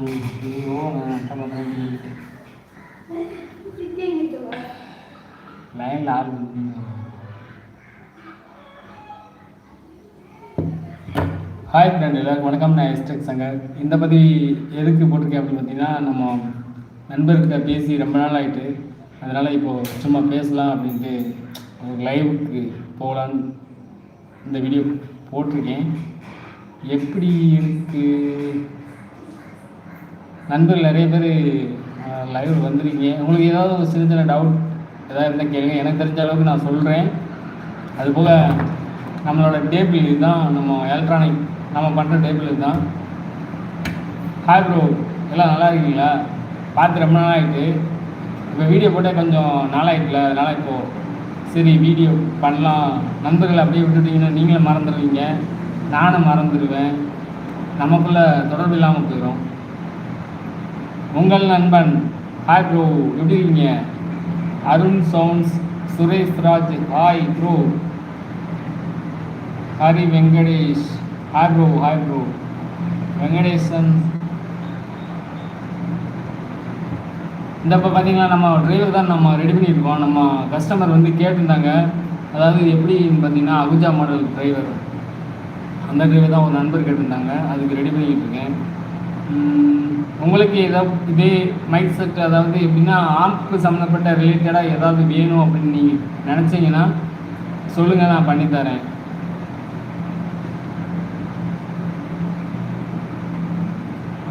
ஐயோ நான் அட்டம் பண்ணுறேன் லைனில் ஆள் ஹாய் ஃப்ரெண்ட் எல்லாருக்கும் வணக்கம். நான் எஸ்டெக் சங்கர். இந்த பற்றி எதுக்கு போட்டிருக்கேன் அப்படின்னு பார்த்தீங்கன்னா நம்ம நண்பர்கிட்ட பேசி ரொம்ப நாள் ஆகிட்டு அதனால் இப்போது சும்மா பேசலாம் அப்படின்ட்டு ஒரு லைவுக்கு போகலான்னு இந்த வீடியோ போட்டிருக்கேன். எப்படி இருக்குது நண்பர்கள் நிறைய பேர் லைவ் வந்திருக்கீங்க. உங்களுக்கு ஏதாவது ஒரு சின்ன சின்ன டவுட் ஏதாவது இருந்தால் கேளுங்க. எனக்கு தெரிஞ்ச அளவுக்கு நான் சொல்கிறேன் அதுபோல் நம்மளோட டேபிள் இதுதான். நம்ம எலக்ட்ரானிக் நம்ம பண்ணுற டேபிள் இதுதான். ஹாய் ப்ரோ எல்லாம் நல்லா இருக்கீங்களா? பார்த்து ரொம்ப நாள் ஆகிட்டு இப்போ வீடியோ போட்டால் கொஞ்சம் நாளாயிட்டுல. அதனால் இப்போது சரி வீடியோ பண்ணலாம். நண்பர்கள் அப்படியே விட்டுட்டீங்கன்னா நீங்களும் மறந்துடுவீங்க. நானும் மறந்துடுவேன். நமக்குள்ளே தொடர்பு இல்லாமல் போயிடும் உங்கள் நண்பன் ஹாய் ப்ரோ எப்படி இருக்கீங்க? Arun sounds Suresh Raj hi bro. Hari Venkatesh hi bro hi bro. Venkatesan. இந்த இப்போ பார்த்தீங்கன்னா நம்ம டிரைவர் தான் நம்ம ரெடி பண்ணியிருக்கோம். நம்ம கஸ்டமர் வந்து கேட்டிருந்தாங்க. அதாவது எப்படின்னு பார்த்தீங்கன்னா அகுஜா மாடல் டிரைவர் அந்த டிரைவர் தான் ஒரு நண்பர் கேட்டிருந்தாங்க. அதுக்கு ரெடி பண்ணிக்கிட்டு இருக்கேன். உங்களுக்கு ஏதாவது இதே மைக் செட் அதாவது எப்படின்னா ஆர்ட்க்கு சம்மந்தப்பட்ட ரிலேட்டடாக ஏதாவது வேணும் அப்படின்னு நீங்கள் நினச்சிங்கன்னா சொல்லுங்கள் நான் பண்ணித்தரேன்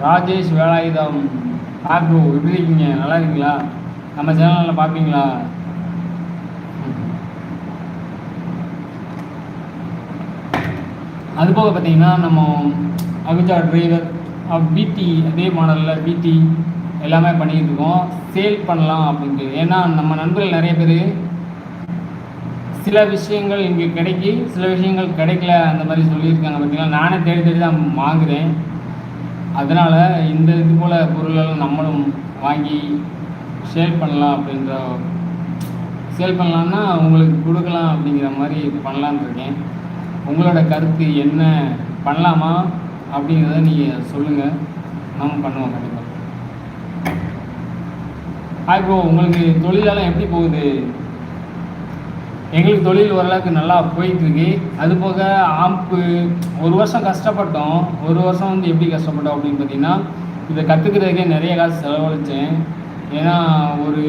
ராஜேஷ் வேலாயுதம். ஆக்ரோ எப்படி இருக்கீங்க? நல்லா இருக்கீங்களா? நம்ம சேனலில் பார்ப்பீங்களா அது போக பார்த்தீங்கன்னா நம்ம அபிஜா டிரைவர் பிடி அதே மாடலில் பிடி எல்லாமே பண்ணிகிட்ருக்கோம் இருக்கோம் சேல் பண்ணலாம் அப்படின்ட்டு ஏன்னா நம்ம நண்பர்கள் நிறைய பேர் சில விஷயங்கள் இங்கே கிடைக்கி சில விஷயங்கள் கிடைக்கல அந்த மாதிரி சொல்லியிருக்காங்க பார்த்தீங்களா நானே தேடி தேடி தான் வாங்குறேன். அதனால் இந்த இது போல் பொருளெல்லாம் நம்மளும் வாங்கி சேல் பண்ணலாம் அப்படின்ற சேல் பண்ணலான்னா உங்களுக்கு கொடுக்கலாம் அப்படிங்கிற மாதிரி பண்ணலான்னு இருக்கேன். உங்களோட கருத்து என்ன? பண்ணலாமா? அப்படிங்கிறத நீங்கள் சொல்லுங்கள் நம்ம பண்ணுவோம் கண்டிப்பாக ஹாய் ப்ரோ உங்களுக்கு தொழிலெல்லாம் எப்படி போகுது? எங்களுக்கு தொழில் ஓரளவுக்கு நல்லா போயிட்டுருக்கு. அது போக ஆம்பு ஒரு வருஷம் கஷ்டப்பட்டோம். ஒரு வருஷம் வந்து எப்படி கஷ்டப்பட்டோம் அப்படின்னு பார்த்தீங்கன்னா இதை கற்றுக்கிறதுக்கே நிறைய காசு செலவழித்தேன் ஏன்னா ஒரு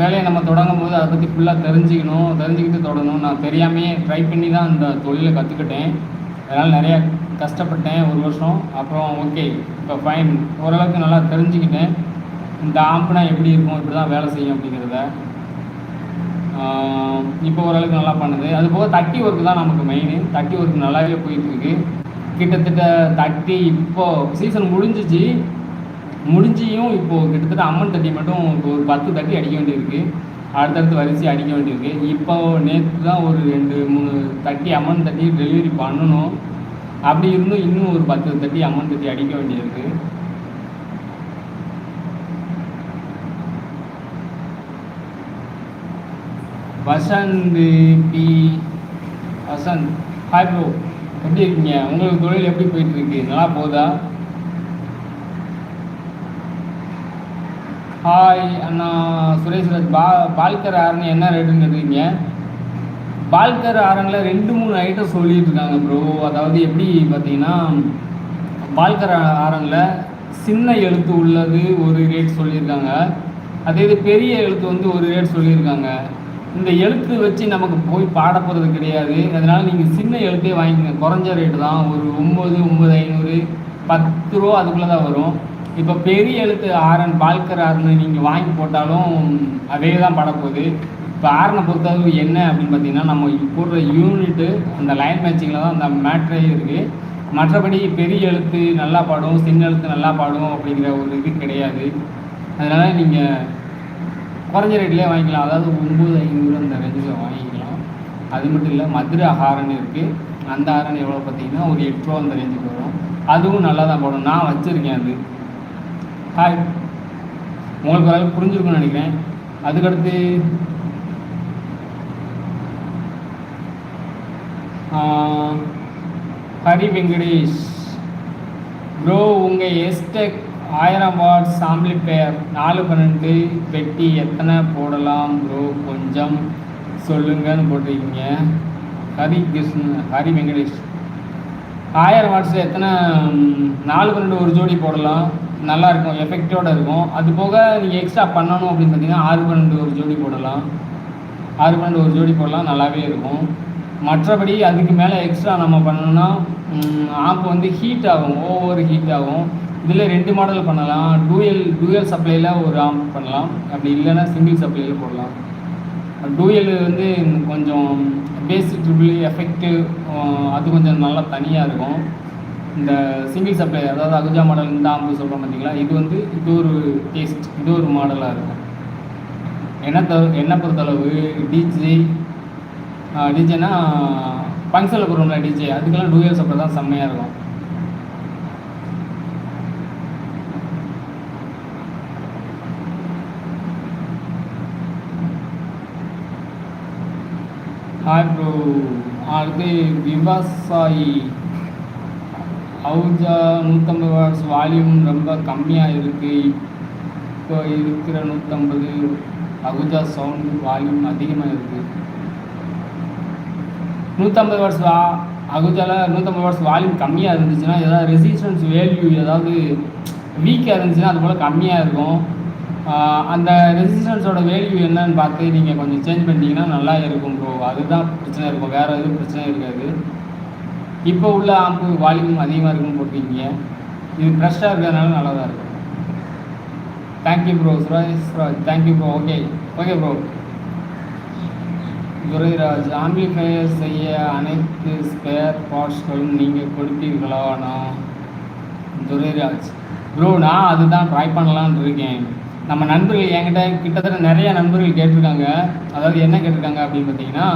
வேலையை நம்ம தொடங்கும் போது அதை பற்றி ஃபுல்லாக தெரிஞ்சுக்கணும். தெரிஞ்சுக்கிட்டு தொடணும் நான் தெரியாமையே ட்ரை பண்ணி தான் அந்த தொழிலை கற்றுக்கிட்டேன் அதனால் நிறையா கஷ்டப்பட்டேன் ஒரு வருஷம். அப்புறம் ஓகே இப்போ ஃபைன் ஓரளவுக்கு நல்லா தெரிஞ்சுக்கிட்டேன். இந்த ஆம்புனா எப்படி இருக்கும்? இப்படி தான் வேலை செய்யும் அப்படிங்கிறத. இப்போ ஓரளவுக்கு நல்லா பண்ணுது. அது போக தட்டி ஒர்க் தான் நமக்கு மெயின் தட்டி ஒர்க் நல்லாவே போயிட்டுருக்கு. கிட்டத்தட்ட தட்டி இப்போது சீசன் முடிஞ்சிச்சு. முடிஞ்சியும் இப்போது கிட்டத்தட்ட அம்மன் தட்டி மட்டும் இப்போ ஒரு பத்து தட்டி அடிக்க வேண்டியிருக்கு. அடுத்தடுத்து வரிசை அடிக்க வேண்டியிருக்கு. இப்போ நேற்று தான் ஒரு ரெண்டு மூணு தட்டி அம்மன் தட்டி டெலிவரி பண்ணணும். அப்படி இருந்தும் இன்னும் ஒரு பத்து தட்டி அம்மன் தட்டி அடிக்க வேண்டியிருக்கு. Vasanth P Vasanth. Hi bro எப்படி இருக்கீங்க? உங்களுக்கு தொழில் எப்படி போயிட்டு இருக்கு நல்லா போகுதா? ஹாய் அண்ணா சுரேஷ்ராஜ் பா பால்கர் ஆறுன்னு என்ன ரேட்டுன்னு கேட்டுருக்கீங்க? பால்கர் ஆரனில் ரெண்டு மூணு ஐட்டம் சொல்லிட்டு இருக்காங்க ப்ரோ அதாவது எப்படி பார்த்தீங்கன்னா பால்கர் ஆரனில் சின்ன எழுத்து உள்ளது ஒரு ரேட் சொல்லியிருக்காங்க. அதே இது பெரிய எழுத்து வந்து ஒரு ரேட் சொல்லியிருக்காங்க. இந்த எழுத்து வச்சு நமக்கு போய் பாட போகிறது கிடையாது. அதனால் நீங்கள் சின்ன எழுத்தே வாங்கிக்கங்க. குறைஞ்ச ரேட்டு தான். ஒரு ஒம்பது ஒம்பது ஐநூறு பத்து ரூபா அதுக்குள்ளே தான் வரும். இப்போ பெரிய எழுத்து ஆரன் பால்கர் ஆரன் நீங்கள் வாங்கி போட்டாலும் அதே தான் பாடப்போகுது இப்போ ஆரனை பொறுத்தளவு என்ன அப்படின்னு பார்த்தீங்கன்னா நம்ம போடுற யூனிட்டு அந்த லைன் மேட்சிங்கில் தான் அந்த மேட்ரே இருக்குது மற்றபடி பெரிய எழுத்து நல்லா பாடும் சின்ன எழுத்து நல்லா பாடும் அப்படிங்கிற ஒரு இது கிடையாது. அதனால் நீங்கள் குறைஞ்ச ரேட்லேயே வாங்கிக்கலாம். அதாவது ஒம்பது ஐநூறு அந்த ரேஞ்சில் வாங்கிக்கலாம். அது மட்டும் இல்லை மதுரை ஹாரன் இருக்குது அந்த ஹாரன் எவ்வளோ பார்த்தீங்கன்னா ஒரு எட்டு ரூபா அந்த ரேஞ்சுக்கு வரும். அதுவும் நல்லா தான் போடும். நான் வச்சுருக்கேன் அது. ஹாய் உங்களுக்கு ஓரளவுக்கு புரிஞ்சிருக்கும்னு நினைக்கிறேன். அதுக்கடுத்து ஹரி வெங்கடேஷ். ப்ரோ உங்கள் எஸ்டெக் ஆயிரம் வாட்ஸ் பேர் நாலு பன்னெண்டு பெட்டி எத்தனை போடலாம் ப்ரோ கொஞ்சம் சொல்லுங்கன்னு போட்டிருக்கீங்க. ஹரி கிருஷ்ண ஹரி வெங்கடேஷ். ஆயிரம் வாட்ஸில் எத்தனை நாலு பன்னெண்டு ஒரு ஜோடி போடலாம். நல்லா இருக்கும் எஃபெக்டோடு இருக்கும். அது போக நீங்கள் எக்ஸ்ட்ரா பண்ணணும் அப்படின்னு பார்த்தீங்கன்னா ஆறு பன்னெண்டு ஒரு ஜோடி போடலாம். ஆறு பன்னெண்டு ஒரு ஜோடி போடலாம் நல்லாவே இருக்கும். மற்றபடி அதுக்கு மேலே எக்ஸ்ட்ரா நம்ம பண்ணணும்னா ஆப் வந்து ஹீட் ஆகும் ஓவர் ஹீட் ஆகும். இதில் ரெண்டு மாடல் பண்ணலாம். டூயல் டூயல் சப்ளையில் ஒரு ஆம்ப் பண்ணலாம். அப்படி இல்லைன்னா சிங்கிள் சப்ளையில் போடலாம். டூயல் வந்து கொஞ்சம் பேசிக் ட்ரிபிள் எஃபெக்ட்டு அது கொஞ்சம் நல்லா தனியாக இருக்கும். இந்த சிங்கிள் சப்ளை அதாவது அகுஜா மாடல் இந்த ஆம்பு சொல்கிறோம் பார்த்தீங்களா இது வந்து இது ஒரு டேஸ்ட் இது ஒரு மாடலாக இருக்கும். என்ன த என்ன பொறுத்தளவு? டிஜி டிஜேனா ஃபங்க்ஷனில் போடுறோம்ல டிஜே அதுக்கெல்லாம் டூயல்ஸ் அப்போ தான் செம்மையாக இருக்கும். ஹாய் ப்ரோ அடுத்து விவசாயி. அவுஜா நூற்றம்பது வாட்ஸ் வால்யூம் ரொம்ப கம்மியாக இருக்குது இப்போ இருக்கிற நூற்றம்பது அகுஜா சவுண்டு வால்யூம் அதிகமாக இருக்குது நூற்றம்பது வாட்ஸ் வா நூற்றம்பது வாட்ஸ் வால்யூம் கம்மியாக இருந்துச்சுன்னா ஏதாவது ரெசிஸ்டன்ஸ் வேல்யூ ஏதாவது வீக்காக இருந்துச்சுன்னா அது போல் கம்மியாக இருக்கும். அந்த ரெசிஸ்டன்ஸோட வேல்யூ என்னன்னு பார்த்து நீங்கள் கொஞ்சம் சேஞ்ச் பண்ணிட்டீங்கன்னா நல்லா இருக்கும் ப்ரோ அதுதான் பிரச்சனை இருக்கும். வேறு எதுவும் பிரச்சனை இருக்காது. இப்போ உள்ள ஆம்பு வால்யூம் அதிகமாக இருக்குன்னு போட்டிருக்கீங்க. இது ஃப்ரெஷ்ஷாக இருக்கிறதுனால நல்லா தான் இருக்கும் thank you bro Suraj Suraj thank you bro okay okay bro Durairaj amplifier செய்ய அனைத்து ஸ்பேர் பார்ட்ஸ்களும் நீங்கள் கொடுப்பீர்களா நான் துரைராஜ் ப்ரோ நான் அதுதான் ட்ரை பண்ணலான்னு இருக்கேன். நம்ம நண்பர்கள் என்கிட்ட கிட்டத்தட்ட நிறைய நண்பர்கள் கேட்டிருக்காங்க. அதாவது என்ன கேட்டிருக்காங்க அப்படின்னு பார்த்தீங்கன்னா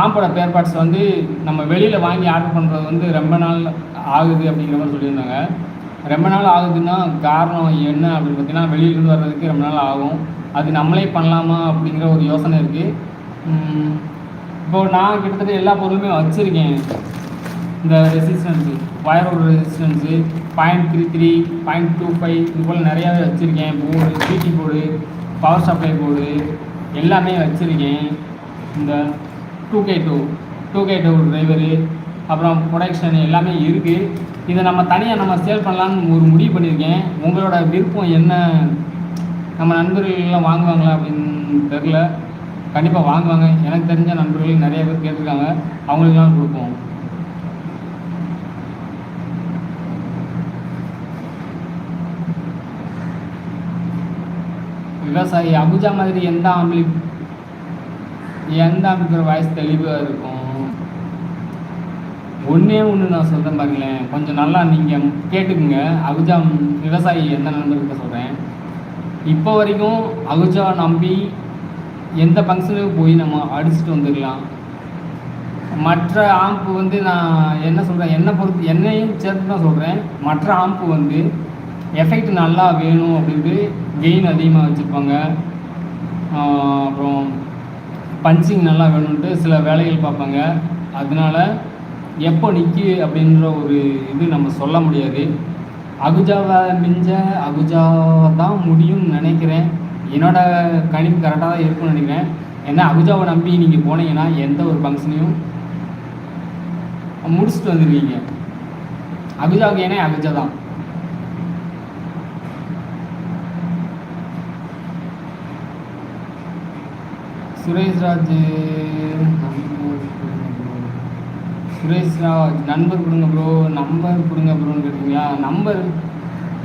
ஆம்பட பேர் பார்ட்ஸ் வந்து நம்ம வெளியில் வாங்கி ஆர்டர் பண்ணுறது வந்து ரொம்ப நாள் ஆகுது அப்படிங்கிற மாதிரி சொல்லியிருந்தாங்க. ரொம்ப நாள் ஆகுதுன்னா காரணம் என்ன அப்படின்னு பார்த்தீங்கன்னா வெளியிலேருந்து வர்றதுக்கு ரொம்ப நாள் ஆகும். அது நம்மளே பண்ணலாமா அப்படிங்கிற ஒரு யோசனை இருக்குது இப்போ நான் கிட்டத்தட்ட எல்லா பொருளுமே வச்சுருக்கேன். இந்த resistance வயரோட resistance point three three point two five இது போல் நிறையாவே வச்சுருக்கேன். போர்டு பிடி போர்டு பவர் சப்ளை போர்டு எல்லாமே வச்சுருக்கேன். இந்த two K two two K two driver அப்புறம் ப்ரொடக்ஷன் எல்லாமே இருக்குது இதை நம்ம தனியாக நம்ம சேல் பண்ணலான்னு ஒரு முடிவு பண்ணியிருக்கேன். உங்களோட விருப்பம் என்ன? நம்ம நண்பர்கள்லாம் வாங்குவாங்களா அப்படின்னு தெரில கண்டிப்பாக வாங்குவாங்க. எனக்கு தெரிஞ்ச நண்பர்கள் நிறைய பேர் கேட்டிருக்காங்க. அவங்களுக்கெல்லாம் கொடுப்போம். விவசாயி அபுஜா மாதிரி எந்த ஆம்பளி எந்த ஆம்பிளிஃபையர் வாய்ஸ் தெளிவாக இருக்கும்? ஒன்றே ஒன்று நான் சொல்கிறேன் பாருங்களேன். கொஞ்சம் நல்லா நீங்கள் கேட்டுக்குங்க. அகுஜா விவசாயி எந்த நண்பர்கிட்ட சொல்கிறேன் இப்போ வரைக்கும் அகுஜா நம்பி எந்த ஃபங்க்ஷனுக்கு போய் நம்ம அடிச்சுட்டு வந்துடலாம்? மற்ற ஆம்பு வந்து நான் என்ன சொல்கிறேன் என்னை பொறுத்து என்னையும் சேர்த்து தான் சொல்கிறேன் மற்ற ஆம்பு வந்து எஃபெக்ட் நல்லா வேணும் அப்படின்ட்டு கெயின் அதிகமாக வச்சுருப்பாங்க. அப்புறம் பஞ்சிங் நல்லா வேணும்ன்ட்டு சில வேலைகள் பார்ப்பாங்க. அதனால எப்போ நிற்கி அப்படின்ற ஒரு இது நம்ம சொல்ல முடியாது. அகுஜாவை மிஞ்ச அகுஜா தான் முடியும்னு நினைக்கிறேன். என்னோட கணிப்பு கரெக்டாக தான் இருக்கும்னு நினைக்கிறேன். ஏன்னா அகுஜாவை நம்பி நீங்கள் போனீங்கன்னா எந்த ஒரு ஃபங்க்ஷனையும் முடிச்சுட்டு வந்துடுவீங்க அகுஜாவுக்கு ஏன்னா அகுஜா தான். சுரேஷ் ராஜ் சுரேஷ் ராஜ் நண்பர் கொடுங்க ப்ரோ நம்பர் கொடுங்க ப்ரோன்னு கேட்டிங்களா? நம்பர்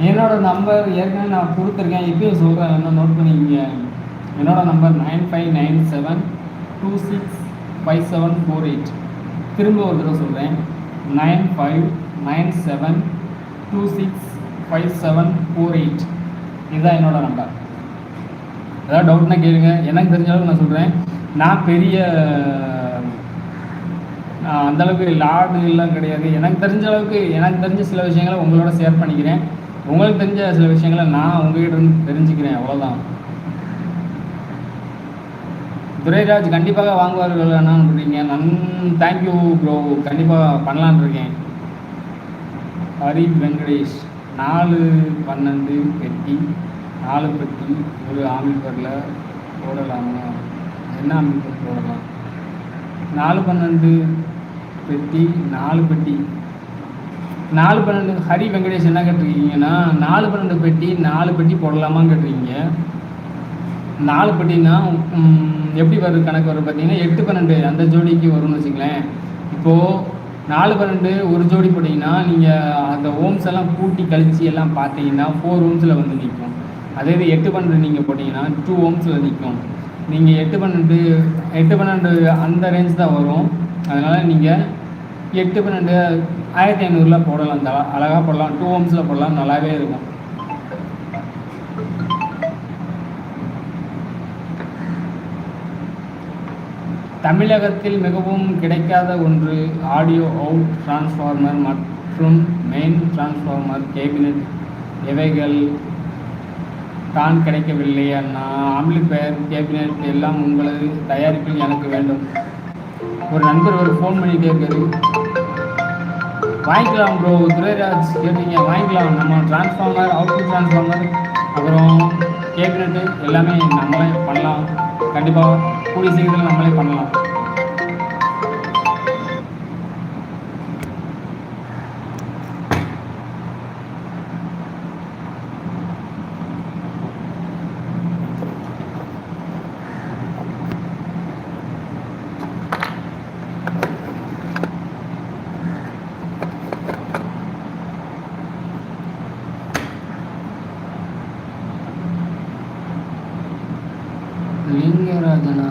என்னோட நம்பர் ஏற்கனவே நான் கொடுத்துருக்கேன். இப்பயும் சொல்கிறேன் என்ன நோட் பண்ணிக்கங்க. என்னோட number nine five nine seven two six five seven four eight திரும்ப ஒரு தடவை சொல்கிறேன் nine five nine seven two six five seven four eight இதுதான் என்னோட நம்பர் ஏதாவது டவுட்னா கேளுங்க. எனக்கு தெரிஞ்ச அளவுக்கு நான் சொல்கிறேன் நான் பெரிய அந்தளவுக்கு லார்டு எல்லாம் கிடையாது. எனக்கு தெரிஞ்ச அளவுக்கு எனக்கு தெரிஞ்ச சில விஷயங்களை உங்களோட ஷேர் பண்ணிக்கிறேன். உங்களுக்கு தெரிஞ்ச சில விஷயங்களை நான் உங்ககிட்ட இருந்து தெரிஞ்சுக்கிறேன் அவ்வளோதான் துரைராஜ் கண்டிப்பாக வாங்குவார்கள் என்னன்னு சொல்றீங்க நன் தேங்க்யூ ப்ரோ கண்டிப்பாக பண்ணலான்னு இருக்கேன். ஹரி வெங்கடேஷ் நாலு பன்னெண்டு பெட்டி நாலு பெட்டி ஒரு ஆம்பிள்பரில் போடலாமா? என்ன ஆம்பிள்பர் போடலாம்? நாலு பன்னெண்டு பெட்டி நாலு பெட்டி. நாலு பன்னெண்டு ஹரி வெங்கடேஷ் என்ன கேட்டிருக்கீங்கன்னா நாலு பன்னெண்டு பெட்டி நாலு பெட்டி போடலாமான்னு கேட்டிருக்கீங்க. நாலு பெட்டினா எப்படி வருது கணக்கு வரும் பார்த்தீங்கன்னா எட்டு பன்னெண்டு அந்த ஜோடிக்கு வரும்னு வச்சுங்களேன் இப்போது நாலு பன்னெண்டு ஒரு ஜோடி போட்டிங்கன்னா நீங்கள் அந்த ஓம்ஸ் எல்லாம் கூட்டி கழிச்சு எல்லாம் பார்த்தீங்கன்னா ஃபோர் ஓம்ஸில் வந்து நிற்கும் அதே இது எட்டு பன்னெண்டு நீங்கள் போட்டிங்கன்னா டூ ஓம்ஸில் நிற்கும் நீங்கள் எட்டு பன்னெண்டு எட்டு பன்னெண்டு அந்த ரேஞ்ச் தான் வரும். அதனால் நீங்கள் எட்டு பன்னெண்டு ஆயிரத்தி ஐநூறுல போடலாம். அழகாக போடலாம். டூ ஹோம்ஸில் போடலாம். நல்லாவே இருக்கும். தமிழகத்தில் மிகவும் கிடைக்காத ஒன்று ஆடியோ அவுட் டிரான்ஸ்ஃபார்மர் மற்றும் மெயின் டிரான்ஸ்ஃபார்மர் கேபினட் இவைகள் தான் கிடைக்கவில்லை. அண்ணா ஆம்பிளிஃபயர் கேபினட் எல்லாம் உங்களது தயாரிப்பில் எனக்கு வேண்டும். ஒரு நண்பர் ஒரு ஃபோன் பண்ணி கேட்குறது. வாங்கிக்கலாம் ப்ரோ துரைராஜ் கேட்டீங்க வாங்கிக்கலாம். நம்ம டிரான்ஸ்ஃபார்மர் அவுட்புட் டிரான்ஸ்ஃபார்மர் அப்புறம் கேபினட்டு எல்லாமே நம்மளே பண்ணலாம். கண்டிப்பாக கூடிய சீக்கிரத்தில் நம்மளே பண்ணலாம் லிங்கராஜனா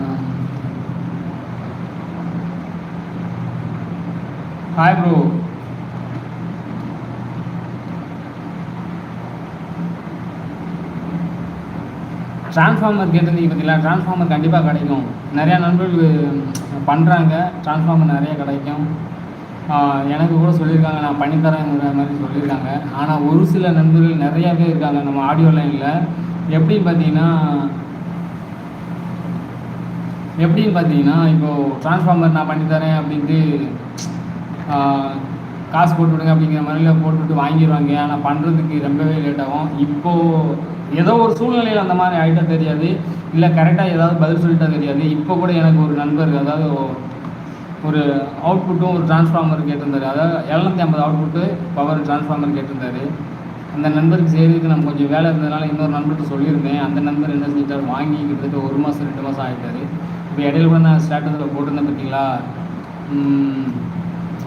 ஹாய் ப்ரோ டிரான்ஸ்ஃபார்மர் கேட்டிருந்தீங்க பார்த்தீங்களா? டிரான்ஸ்ஃபார்மர் கண்டிப்பாக கிடைக்கும். நிறையா நண்பர்கள் பண்ணுறாங்க டிரான்ஸ்ஃபார்மர் நிறைய கிடைக்கும். எனக்கு கூட சொல்லியிருக்காங்க. நான் பண்ணித்தரேங்கிற மாதிரி சொல்லியிருக்காங்க. ஆனால் ஒரு சில நண்பர்கள் நிறையா பேர் இருக்காங்க நம்ம ஆடியோ லைனில் எப்படின்னு பார்த்தீங்கன்னா எப்படின்னு பார்த்தீங்கன்னா இப்போது டிரான்ஸ்ஃபார்மர் நான் பண்ணித்தரேன் அப்படின்ட்டு காசு போட்டு விடுங்க அப்படிங்கிற மாதிரில போட்டுவிட்டு வாங்கிடுவாங்க ஆனால் பண்ணுறதுக்கு ரொம்பவே லேட் ஆகும். இப்போது ஏதோ ஒரு சூழ்நிலையில் அந்த மாதிரி ஆகிட்டா தெரியாது. இல்லை கரெக்டாக ஏதாவது பதில் சொல்லிட்டா தெரியாது. இப்போ கூட எனக்கு ஒரு நண்பர் அதாவது ஒரு அவுட்புட்டும் ஒரு டிரான்ஸ்ஃபார்மர் கேட்டிருந்தார். அதாவது எழுநூத்தி ஐம்பது அவுட்புட்டு பவர் டிரான்ஸ்ஃபார்மர் கேட்டிருந்தாரு. அந்த நண்பருக்கு செய்கிறதுக்கு நம்ம கொஞ்சம் வேலை இருந்ததுனால இன்னொரு நண்பர்கிட்ட சொல்லியிருந்தேன். அந்த நண்பர் என்ன செஞ்சிட்டார்? வாங்கி கிட்டத்தட்ட ஒரு மாதம் ரெண்டு மாதம் ஆகிட்டாரு இப்போ இடையில கூட நான் ஸ்டேட்டஸில் போட்டிருந்தேன் பார்த்தீங்களா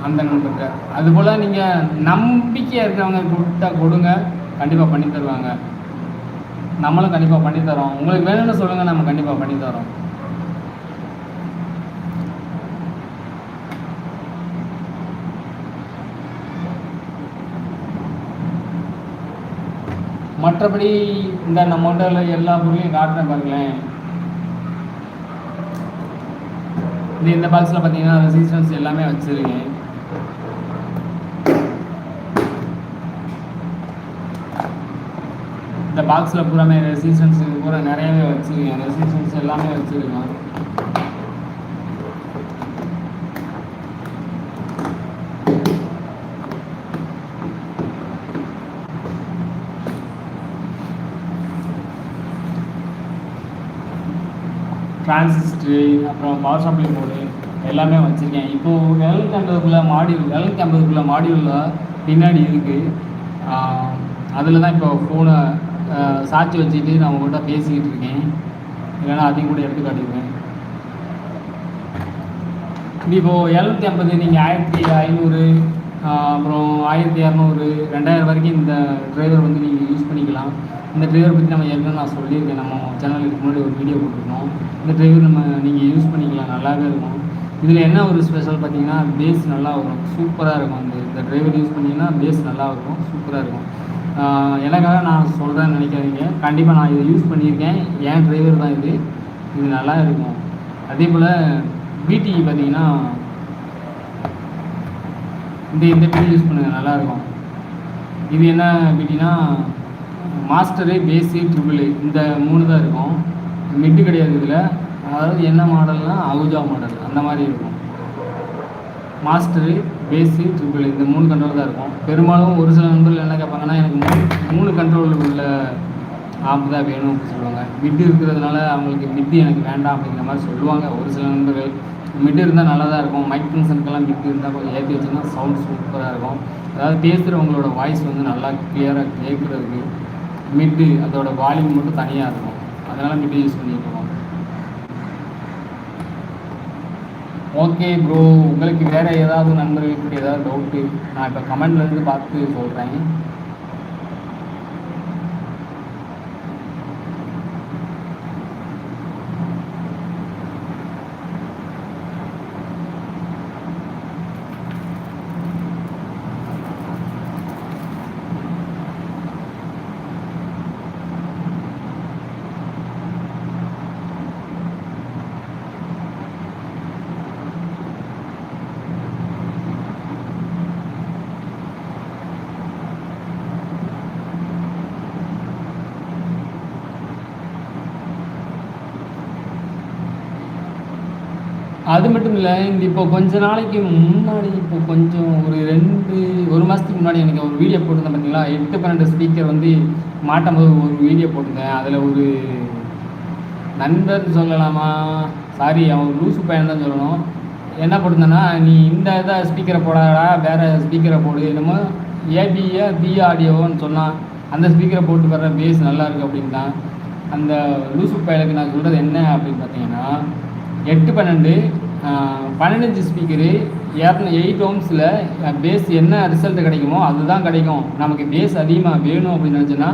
அந்த நண்பர்கிட்ட அதுபோல் நீங்கள் நம்பிக்கையாக இருக்கிறவங்க கொடுத்தா கொடுங்க. கண்டிப்பாக பண்ணி தருவாங்க. நம்மளும் கண்டிப்பாக பண்ணி தரோம். உங்களுக்கு வேணும்னு சொல்லுங்கள் நம்ம கண்டிப்பாக பண்ணி தரோம். மற்றபடி இந்த நம்மகிட்ட எல்லா பொருளையும் காட்டுறேன் பாருங்களேன். இது இந்த பாக்ஸில் பார்த்தீங்கன்னா ரெசிஸ்டன்ஸ் எல்லாமே வச்சுருக்கேன். இந்த பாக்ஸில் பூராமே ரெசிஸ்டன்ஸ் பூரா நிறையவே வச்சுருக்கேன். ரெசிஸ்டன்ஸ் எல்லாமே வச்சுருக்கேன். டிரான்சிஸ்டரு அப்புறம் பவர் சப்ளை போர்டு எல்லாமே வச்சுருக்கேன். இப்போது எழுநூத்தி ஐம்பதுக்குள்ள மாடியூல் எழுநூத்தி ஐம்பதுக்குள்ள மாடியூலில் பின்னாடி இருக்குது அதில் தான் இப்போ ஃபோனை சாட்சி வச்சுட்டு நான் உங்கள்கிட்ட பேசிக்கிட்டு இருக்கேன். இல்லைன்னா அதையும் கூட எடுத்து காட்டியிருக்கேன் இப்போது எழுநூத்தி ஐம்பது நீங்கள் ஆயிரத்தி ஐநூறு அப்புறம் ஆயிரத்தி இரநூறு ரெண்டாயிரம் வரைக்கும் இந்த டிரைவர் வந்து நீங்கள் யூஸ் பண்ணிக்கலாம். இந்த டிரைவர் பற்றி நம்ம ஏற்கனவே நான் சொல்லியிருக்கேன். நம்ம சேனலுக்கு முன்னாடி ஒரு வீடியோ போட்டிருக்கோம் இந்த டிரைவர் நம்ம நீங்கள் யூஸ் பண்ணிக்கலாம். நல்லாவே இருக்கும். இதில் என்ன ஒரு ஸ்பெஷல் பார்த்தீங்கன்னா பேஸ் நல்லா வரும். சூப்பராக இருக்கும். அந்த இந்த டிரைவர் யூஸ் பண்ணிங்கன்னா பேஸ் நல்லா இருக்கும். சூப்பராக இருக்கும். எனக்காக நான் சொல்கிறேன்னு நினைக்காதீங்க. கண்டிப்பாக நான் இதை யூஸ் பண்ணியிருக்கேன். என் டிரைவர் தான் இது. இது நல்லா இருக்கும். அதே போல் பிடி பார்த்தீங்கன்னா இந்த இந்த பிடி யூஸ் பண்ணுங்கள் நல்லாயிருக்கும் இது என்ன பிடினா மாஸ்டரு பேஸு ட்ரிபிள் இந்த மூணு தான் இருக்கும். மிட்டு கிடையாது இதில். அதாவது என்ன மாடல்னா அவுஜா மாடல் அந்த மாதிரி இருக்கும். மாஸ்டரு பேஸு ட்ரிபிள் இந்த மூணு கண்ட்ரோல் தான் இருக்கும். பெரும்பாலும் ஒரு சில நண்பர்கள் என்ன கேட்பாங்கன்னா எனக்கு மூணு மூணு கண்ட்ரோல் உள்ள ஆப் தான் வேணும் அப்படின்னு சொல்லுவாங்க. மிட் இருக்கிறதுனால அவங்களுக்கு மிட் எனக்கு வேண்டாம் அப்படிங்கிற மாதிரி சொல்லுவாங்க. ஒரு சில நண்பர்கள் மிட் இருந்தால் நல்லா தான் இருக்கும். மைக் ஃபங்க்ஷனுக்கெல்லாம் மிட் இருந்தால் கொஞ்சம் ஏற்றி வச்சுன்னா சவுண்ட் சூப்பராக இருக்கும். அதாவது பேசுகிறவங்களோட வாய்ஸ் வந்து நல்லா கிளியராக கேட்குறதுக்கு மிட்டு அதோட வால்யூம் மட்டும் தனியாக இருக்கும். அதனால் மிட்டு யூஸ் பண்ணிட்டு இருக்கோம். ஓகே ப்ரோ உங்களுக்கு வேறு ஏதாவது நண்பர்களுக்கு ஏதாவது டவுட்டு நான் இப்போ கமெண்ட்லேருந்து பார்த்து சொல்கிறேன் அது மட்டும் இல்லை இந்த இப்போ கொஞ்ச நாளைக்கு முன்னாடி இப்போ கொஞ்சம் ஒரு ரெண்டு ஒரு மாதத்துக்கு முன்னாடி எனக்கு ஒரு வீடியோ போட்டிருந்தேன் பார்த்தீங்களா எட்டு பன்னெண்டு ஸ்பீக்கர் வந்து மாட்டும் போது ஒரு வீடியோ போட்டிருந்தேன். அதில் ஒரு நண்பர் சொல்லலாமா? சாரி அவன் லூசு பையன் தான் சொல்லணும். என்ன போட்டிருந்தேன்னா நீ இந்த இதை ஸ்பீக்கரை போடாதடா வேறு ஸ்பீக்கரை போடு. என்னமோ ஏபிஏ பி ஆடியோன்னு சொன்னான். அந்த ஸ்பீக்கரை போட்டு வர்ற பேஸ் நல்லா இருக்கு அப்படின்ட்டான். அந்த லூசு பயலுக்கு நான் சொல்கிறது என்ன அப்படின்னு பார்த்தீங்கன்னா எட்டு பன்னெண்டு பன்னெண்டு ஸ்பீக்கரு இரநூ எயிட் ஓம்ஸில் பேஸ் என்ன ரிசல்ட் கிடைக்குமோ அதுதான் கிடைக்கும். நமக்கு பேஸ் அதிகமாக வேணும் அப்படின்னு நினச்சோன்னா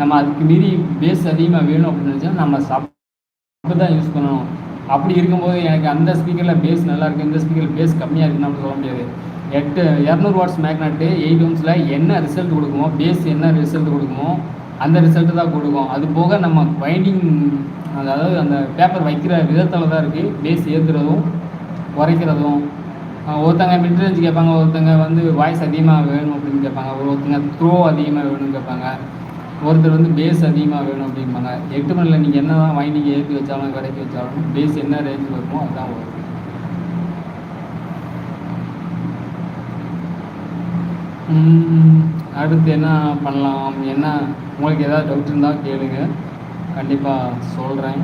நம்ம அதுக்கு மீறி பேஸ் அதிகமாக வேணும் அப்படின்னு நினச்சா நம்ம சப் தான் யூஸ் பண்ணணும். அப்படி இருக்கும்போது எனக்கு அந்த ஸ்பீக்கரில் பேஸ் நல்லா இருக்குது இந்த ஸ்பீக்கரில் பேஸ் கம்மியாக இருக்குன்னு நம்ம சொல்ல முடியாது. எட்டு இரநூறு வாட்ஸ் மேக்னெட்டு எயிட் ஓம்ஸில் என்ன ரிசல்ட் கொடுக்குமோ பேஸ் என்ன ரிசல்ட் கொடுக்குமோ அந்த ரிசல்ட்டு தான் கொடுக்கும் அது போக நம்ம பைண்டிங் அதாவது அந்த பேப்பர் வைக்கிற விதத்தில் தான் இருக்குது பேஸ் ஏற்றுறதும் குறைக்கிறதும். ஒருத்தங்க மிட்ரேஞ்ச் கேட்பாங்க ஒருத்தங்க வந்து வாய்ஸ் அதிகமாக வேணும் அப்படின்னு கேட்பாங்க. ஒருத்தங்க த்ரோ அதிகமாக வேணும்னு கேட்பாங்க. ஒருத்தர் வந்து பேஸ் அதிகமாக வேணும் அப்படிம்பாங்க. எட்டு மணியில் நீங்கள் என்ன தான் வைண்டிங் ஏற்றி வச்சாலும் கடைக்கு வச்சாலும் பேஸ் என்ன ரேஞ்சில் இருக்குமோ அதுதான் வரும். அடுத்து என்ன பண்ணலாம்? என்ன உங்களுக்கு ஏதாவது டவுட் இருந்தால் கேளுங்க. கண்டிப்பாக சொல்கிறேன்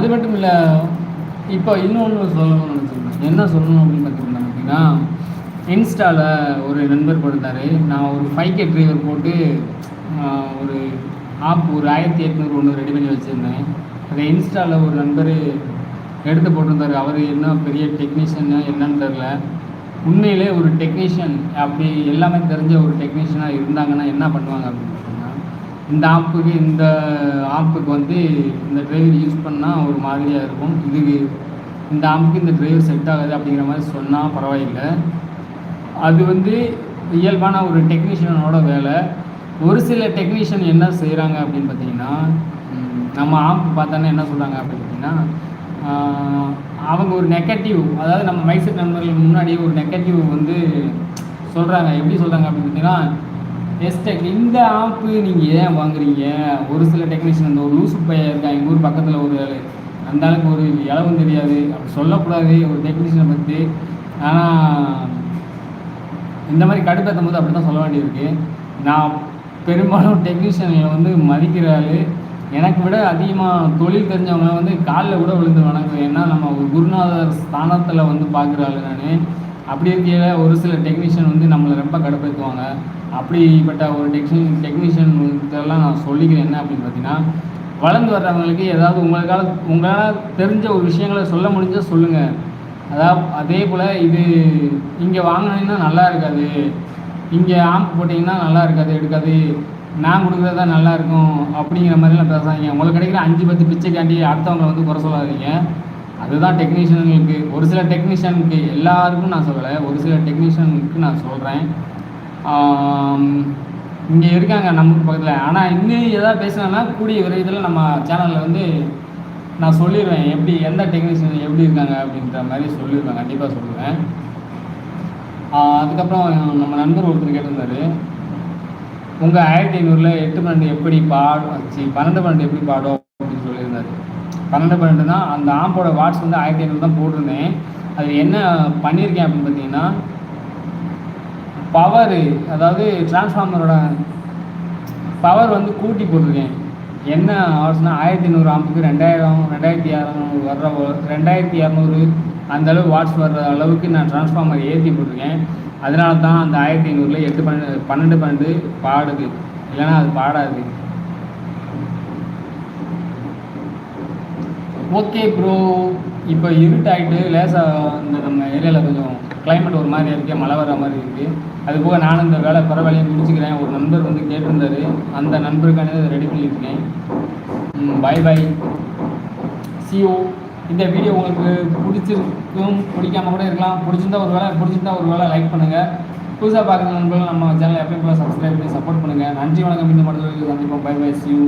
அது மட்டும் இல்லை இப்போ இன்னொன்று சொல்லணும்னு நினச்சிருந்தேன். என்ன சொல்லணும் அப்படின்னு பார்த்துருந்தேன் அப்படின்னா இன்ஸ்டாவில் ஒரு நண்பர் போட்டிருந்தாரு நான் ஒரு ஃபைவ் கே ட்ரைவர் போட்டு ஒரு ஆப் ஒரு ஆயிரத்தி எட்நூறு ஒன்று ரெடி பண்ணி வச்சுருந்தேன். அதை இன்ஸ்டாவில் ஒரு நண்பர் எடுத்து போட்டிருந்தார். அவர் என்ன பெரிய டெக்னீஷியன் என்னன்னு தெரில உண்மையிலே ஒரு டெக்னீஷியன் அப்படி எல்லாமே தெரிஞ்ச ஒரு டெக்னீஷியனாக இருந்தாங்கன்னா என்ன பண்ணுவாங்க அப்படின்னு இந்த ஆப்புக்கு இந்த ஆப்புக்கு வந்து இந்த டிரைவர் யூஸ் பண்ணால் ஒரு மாதிரியாக இருக்கும். இதுக்கு இந்த ஆப்புக்கு இந்த டிரைவர் செட் ஆகாது அப்படிங்கிற மாதிரி சொன்னால் பரவாயில்லை. அது வந்து இயல்பான ஒரு டெக்னீஷியனோட வேலை. ஒரு சில டெக்னீஷியன் என்ன செய்கிறாங்க அப்படின்னு பார்த்தீங்கன்னா நம்ம ஆப் பார்த்தோன்னா என்ன சொல்கிறாங்க அப்படின்னு பார்த்தீங்கன்னா அவங்க ஒரு நெகட்டிவ் அதாவது நம்ம மைசெட் நண்பர்களுக்கு முன்னாடி ஒரு நெகட்டிவ் வந்து சொல்கிறாங்க எப்படி சொல்கிறாங்க அப்படின்னு பார்த்தீங்கன்னா எஸ்டெக் இந்த ஆப்பு நீங்கள் ஏன் வாங்குறீங்க? ஒரு சில டெக்னீஷியன் அந்த ஒரு லூசு பையன் இருக்கா எங்கள் ஊர் பக்கத்தில் ஒரு அந்த அளவுக்கு ஒரு இளவும் தெரியாது. அப்படி சொல்லக்கூடாது ஒரு டெக்னீஷியனை பற்றி ஆனால் இந்த மாதிரி கடுப்பேற்றும் போது அப்படி தான் சொல்ல வேண்டியிருக்கு. நான் பெரும்பாலும் டெக்னீஷியன்களை வந்து மதிக்கிற ஆள். எனக்கு விட அதிகமாக தொழில் தெரிஞ்சவங்க வந்து காலில் கூட விழுந்து வணங்குவேன் ஏன்னா நம்ம ஒரு குருநாதர் ஸ்தானத்தில் வந்து பார்க்குற ஆள் நான். அப்படி இருக்கையில் ஒரு சில டெக்னீஷியன் வந்து நம்மளை ரொம்ப கடுப்பேற்றுவாங்க அப்படிப்பட்ட ஒரு டெக்னி டெக்னீஷியன் இதெல்லாம் நான் சொல்லிக்கிறேன். என்ன அப்படின்னு பார்த்தீங்கன்னா வளர்ந்து வர்றவங்களுக்கு ஏதாவது உங்களுக்கால உங்களால் தெரிஞ்ச ஒரு விஷயங்களை சொல்ல முடிஞ்சால் சொல்லுங்கள் அதாவது அதே போல் இது இங்கே வாங்கினீங்கன்னா நல்லா இருக்காது. இங்கே ஆம்பு போட்டிங்கன்னா நல்லா இருக்காது எடுக்காது. நான் கொடுக்குறது தான் நல்லா இருக்கும் அப்படிங்கிற மாதிரிலாம் பேசாதீங்க. உங்களுக்கு கிடைக்கிற அஞ்சு பத்து பிச்சைக்காண்டி அடுத்தவங்களை வந்து குறை சொல்லாதீங்க. அதுதான் டெக்னீஷியனுக்கு ஒரு சில டெக்னீஷியனுக்கு எல்லாருக்கும் நான் சொல்லலை. ஒரு சில டெக்னீஷியனுக்கு நான் சொல்கிறேன் இங்கே இருக்காங்க நம்ம பக்கத்தில். ஆனால் இன்னும் எதாவது பேசினா கூடிய விரைவில் நம்ம சேனலில் வந்து நான் சொல்லிடுவேன். எப்படி எந்த டெக்னீஷியன் எப்படி இருக்காங்க அப்படின்ற மாதிரி சொல்லிடுவேன். கண்டிப்பாக சொல்லுவேன். அதுக்கப்புறம் நம்ம நண்பர் ஒருத்தர் கேட்டிருந்தாரு. உங்கள் ஆயிரத்தி ஐநூறில் எட்டு பன்னெண்டு எப்படி பாடும் சி பன்னெண்டு பன்னெண்டு எப்படி பாடும் அப்படின்னு சொல்லியிருந்தாரு. பன்னெண்டு பன்னெண்டுனா அந்த ஆம்போட வாட்ஸ் வந்து ஆயிரத்தி ஐநூறு தான் போட்டிருந்தேன். அது என்ன பண்ணியிருக்கேன் அப்படின்னு பார்த்தீங்கன்னா பவரு அதாவது டிரான்ஸ்ஃபார்மரோட பவர் வந்து கூட்டி போட்டிருக்கேன். என்ன ஆச்சுன்னா ஆயிரத்தி ஐநூறு ஆம்புக்கு ரெண்டாயிரம் ரெண்டாயிரத்தி இரநூறு வர்ற ரெண்டாயிரத்தி இரநூறு அந்த அளவு வாட்ஸ் வர்ற அளவுக்கு நான் டிரான்ஸ்ஃபார்மர் ஏற்றி போட்டிருக்கேன். அதனால தான் அந்த ஆயிரத்தி ஐநூறில் எட்டு பன்னெண்டு பன்னெண்டு பன்னெண்டு பாடுது. இல்லைன்னா அது பாடாது. ஓகே ப்ரோ இப்போ இருட்டாயிட்டு லேசாக இந்த நம்ம ஏரியாவில் கொஞ்சம் கிளைமேட் ஒரு மாதிரி இருக்குது மழை வர மாதிரி இருக்குது அது போக நானும் இந்த வேலை பிற வேலையை முடிச்சுக்கிறேன். ஒரு நண்பர் வந்து கேட்டிருந்தாரு. அந்த நண்பருக்கான இதை ரெடி பண்ணியிருக்கேன். பை பை சிஓ இந்த வீடியோ உங்களுக்கு பிடிச்சிருக்கும் பிடிக்காம கூட இருக்கலாம். பிடிச்சிருந்தா ஒரு வேளை பிடிச்சிருந்தா ஒரு வேளை லைக் பண்ணுங்கள் புதுசாக பார்க்குற நண்பர்கள் நம்ம சேனலை எப்பயும் போல சப்ஸ்கிரைப் பண்ணி சப்போர்ட் பண்ணுங்கள் நன்றி வணக்கம். இந்த மருத்துவர்களுக்கு சந்திப்போம். By by see you